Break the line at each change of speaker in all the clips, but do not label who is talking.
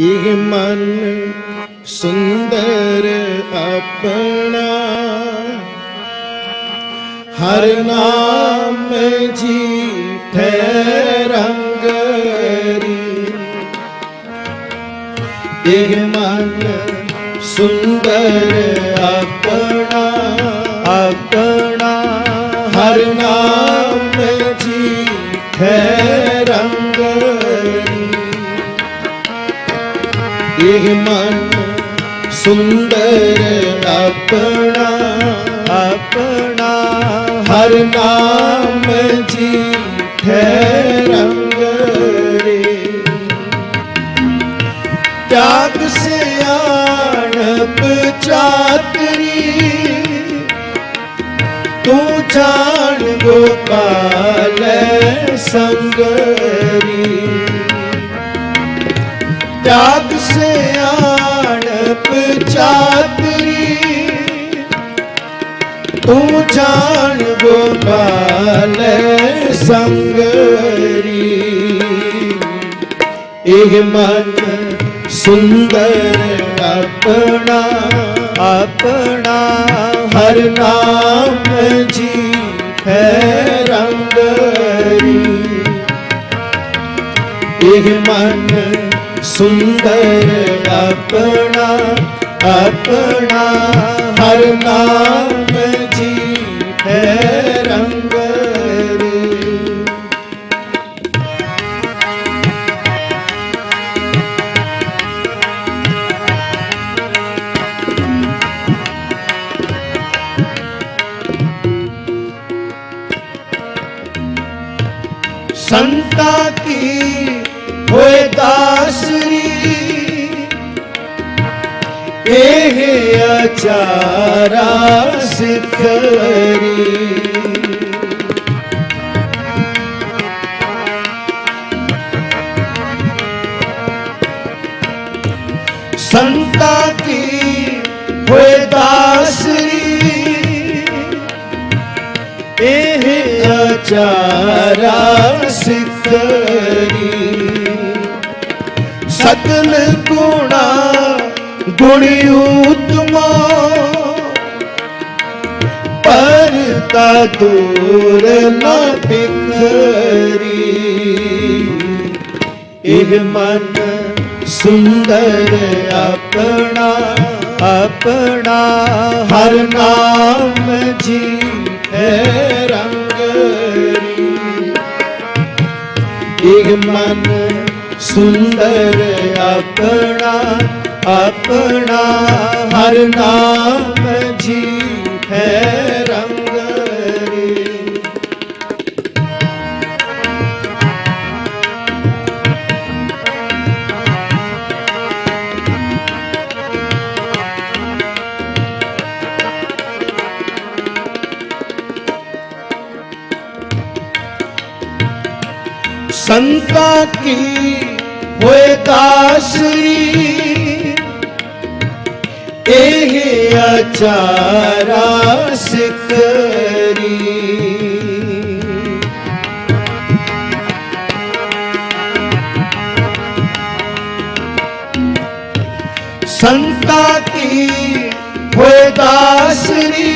ਇਹ ਮਨ ਸੁੰਦਰ ਆਪਣਾ। ਹਰ ਨਾਮ ਜੀ ਰੰਗਰੀ ਇਹ ਮਨ ਸੁੰਦਰ ਆਪਣਾ। ਇਹ ਮਨ ਸੁੰਦਰ ਆਪਣਾ
ਆਪਣਾ
ਹਰ ਨਾਮ ਜੀ ਰੰਗਰੇ ਤਿਆਗ ਸਿਆਣਪ ਚਾਤਰੀ ਤੂੰ ਜਾਣ ਗੋਪਾਲ ਸੰਗਰੀ ਤਿਆਗ ਸੇ ਚਾਤਰੀ ਤੂੰ ਜਾਣ ਗੋਪਾਲ ਸੰਗਰੀ। ਇਹ ਮਨ ਸੁੰਦਰ ਆਪਣਾ
ਆਪਣਾ।
ਹਰ ਨਾਮ ਜੀ ਹੈ ਰੰਗਰੀ। ਇਹ ਮਨ ਸੁੰਦਰ ਆਪਣਾ ਆਪਣਾ ਹਰ ਨਾਮ ਇਹ ਅਚਾਰਾ ਸਿਖਰੀ ਸੰਤਾ ਕੀ ਹੋਏ ਦਾਸਰੀ ਇਹ ਅਚਾਰਾ ਸਿਖਰੀ ਸਕਲ ਗੁਣਾ ਗੁਣੀ ਉਤਮਾ। ਪਰ ਤਾ ਦੂਰ ਨਾ ਬਿਖਰੀ। ਇਹ ਮਨ ਸੁੰਦਰ ਆਪਣਾ
ਆਪਣਾ
ਹਰ ਨਾਮ ਜੀ ਹੈ ਰੰਗਰੀ ਇਹ ਮਨ ਸੁੰਦਰ ਆਪਣਾ ਆਪਣਾ ਹਰ ਨਾਮ ਜੀ ਹੈ ਰੰਗਰੀ ਸੰਤਾ ਕੀ ਹੋਏ ਦਾਸਰੀ ਇਹ ਅਚਾਰਾ ਸਿਕਰੀ। ਸੰਤਾ ਕੀ ਹੋਏ ਦਾਸਰੀ?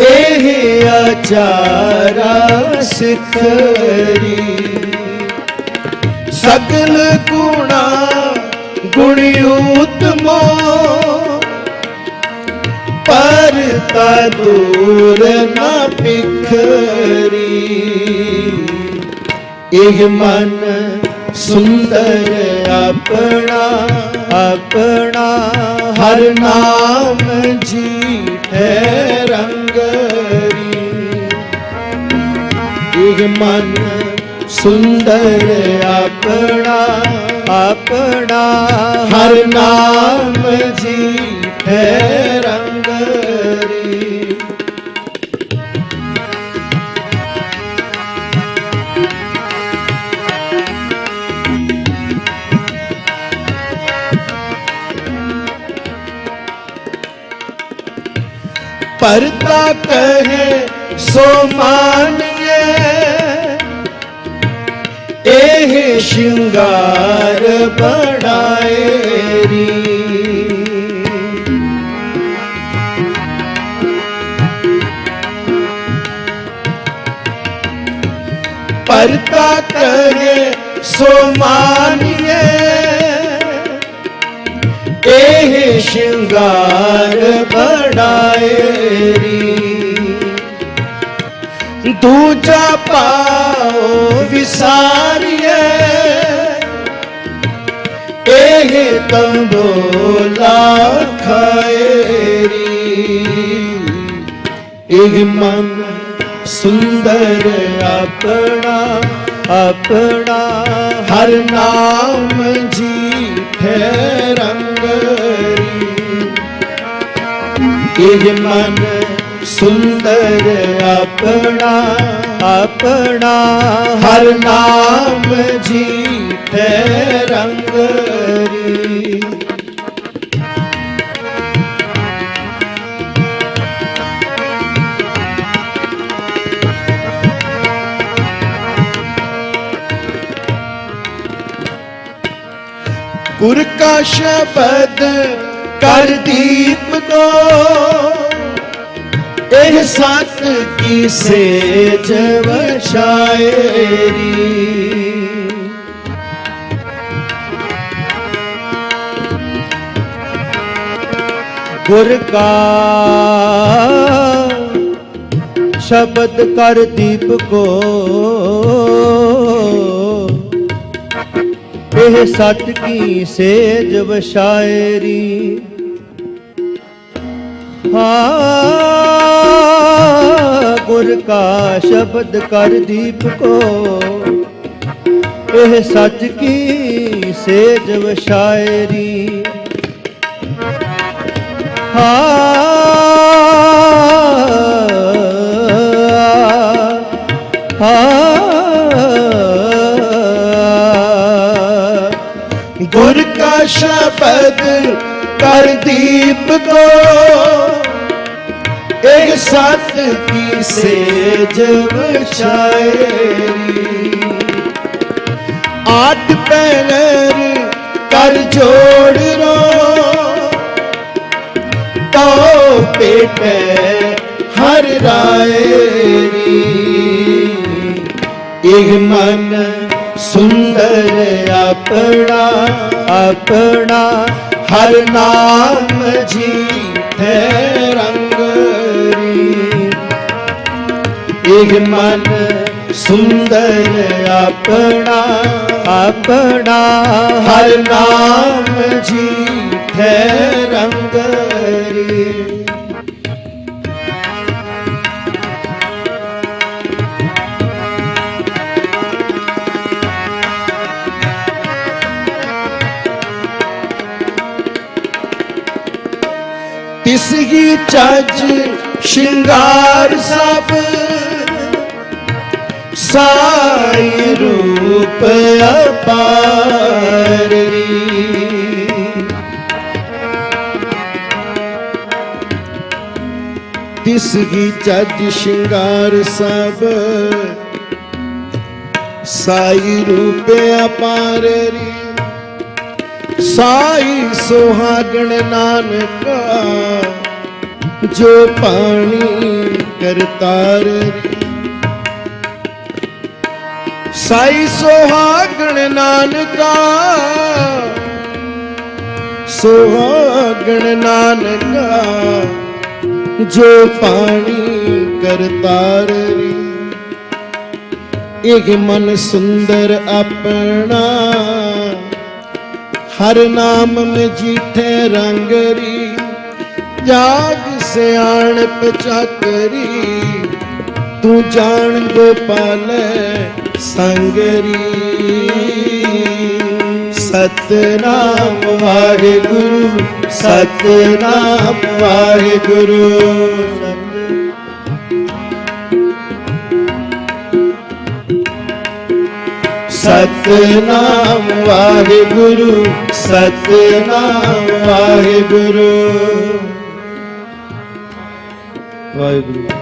ਇਹ ਅਚਾਰਾ ਸਿਖਰੀ ਸਗਲ ਗੁਣਾ ਗੁਣੀ ਉਤਮੋ ਦੂਰ ਨਾ ਪਿਖਰੀ। ਇਹ ਮਨ ਸੁੰਦਰ ਆਪਣਾ
ਆਪਣਾ
ਹਰ ਨਾਮ ਜੀ ਹੈ ਰੰਗਰੀ। ਇਹ ਮਨ ਸੁੰਦਰ ਆਪਣਾ
ਆਪਣਾ
ਹਰ ਨਾਮ ਜੀ ਹੈ ਪਰਤਾ ਕਹੇ ਸੋ ਮਾਨਿਏ ਇਹ ਸ਼ਿੰਗਾਰ ਬੜਾਏ ਰੀ। ਪਰਤਾ ਕਰੇ ਸੋ ਮਾਨੀਏ ਸ਼ਿੰਗਾਰ ਬੜਾਏ ਦੂਜਾ ਪਾਓ ਵਿਸਾਰੀਏ। ਇਹ ਤੰਬੋਲਾ ਖਾਏਰੀ ਇਹ ਮਨ ਸੁੰਦਰ ਆਪਣਾ
ਆਪਣਾ।
ਹਰ ਨਾਮ ਜੀ ਰੰਗਰੀ ਇਹ ਮਨ ਸੁੰਦਰ ਆਪਣਾ
ਆਪਣਾ
ਹਰ ਨਾਮ ਜੀਠੇ ਰੰਗਰੀ ਗੁਰ ਕਾ ਸ਼ਬਦ ਕਰ ਦੀਪ ਕੋ ਇਹ ਸਤ ਕੀ ਸੇਜ ਵਛਾਏਰੀ।
ਗੁਰ ਕਾ ਸ਼ਬਦ ਕਰ ਦੀਪ ਕੋ। ਇਹ ਸਤ ਕੀ ਸੇਜ ਵਸ਼ਾਇਰੀ ਹਾਂ, ਗੁਰ ਕਾ ਸ਼ਬਦ ਕਰ ਦੀਪ ਕੋ। ਇਹ ਸੱਚ ਕੀ ਸੇਜ ਵਸ਼ਾਇਰੀ ਹਾਂ।
ਗੁਰ ਕਾ ਸ਼ਬਦ ਕਰ ਦੀਪ ਕੋ। ਇਹ ਸਤ ਕੀ ਸੇਜ ਵਛਾਏਰੀ ਆਟ ਪੈਨਰ ਕਰ ਜੋੜ ਰੋ ਤੋ ਪੇਟੇ ਹਰ ਰਾਏਰੀ ਇਹ ਮਨ ਸੁੰਦਰ ਆਪਣਾ
ਆਪਣਾ
ਹਰ ਨਾਮ ਜੀ ਜੀਠੇ ਰੰਗ ਇਹ ਮਨ ਸੁੰਦਰ ਆਪਣਾ
ਆਪਣਾ।
ਹਰ ਨਾਮ ਜੀਠੇ ਰੰਗਰੀ ਤਿਸ ਹੀ ਚੱਜ ਸ਼ਿੰਗਾਰ ਸਭ ਸਾਈ ਰੂਪ ਅਪਾਰੀ ਤਿਸ ਹੀ ਚੱਜ ਸ਼ਿੰਗਾਰ ਸਭ, ਸਾਈ ਰੂਪ ਅਪਾਰੀ ਸਾਈ ਸੁਹਾਗਣ ਨਾਨਕਾ, ਜੋ ਪਾਣੀ ਕਰਤਾਰ ਸਾਈ ਸੁਹਾਗਣ ਨਾਨਕਾ ਸੁਹਾਗਣ ਨਾਨਕਾ, ਜੋ ਪਾਣੀ ਕਰਤਾਰ ਇਹ ਮਨ ਸੁੰਦਰ ਆਪਣਾ, ਹਰ ਨਾਮ ਮਜੀਠੇ ਰੰਗਰੀ ਜਾਗ ਸਿਆਣ ਪਚਾਕਰੀ ਤੂੰ ਜਾਣ ਗੋਪਾਲੇ ਸੰਗਰੀ। ਸਤਨਾਮ ਵਾਹਿਗੁਰੂ ਸਤਨਾਮ ਵਾਹਿਗੁਰੂ। ਸਤਨਾਮ ਵਾਹਿਗੁਰੂ ਸਤਨਾਮ ਵਾਹਿਗੁਰੂ।
ਵਾਹਿਗੁਰੂ।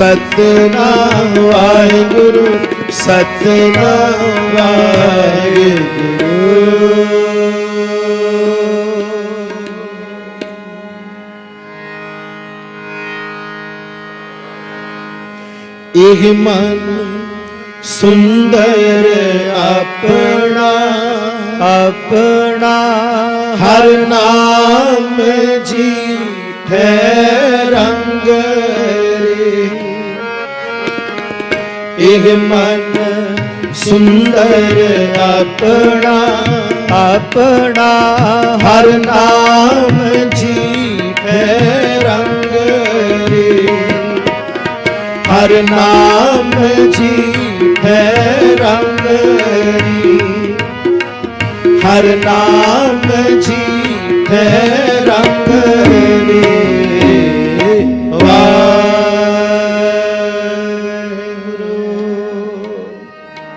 ਸਤਨਾਮ ਵਾਹਿਗੁਰੂ ਸਤਨਾਮ ਵਾਹਿਗੁਰੂ। ਇਹ ਮਨ ਸੁੰਦਰ ਆਪਣਾ
ਆਪਣਾ
ਹਰ ਨਾਮ ਇਹ ਮਨ ਸੁੰਦਰ ਆਪਣਾ
ਆਪਣਾ
ਹਰ ਨਾਮ ਜੀ ਹੈ ਰੰਗ ਰੇ। ਹਰ ਨਾਮ ਜੀ ਹੈ ਰੰਗ ਰੇ। ਹਰ ਨਾਮ ਜੀ ਹੈ ਰੰਗ ਰੇ।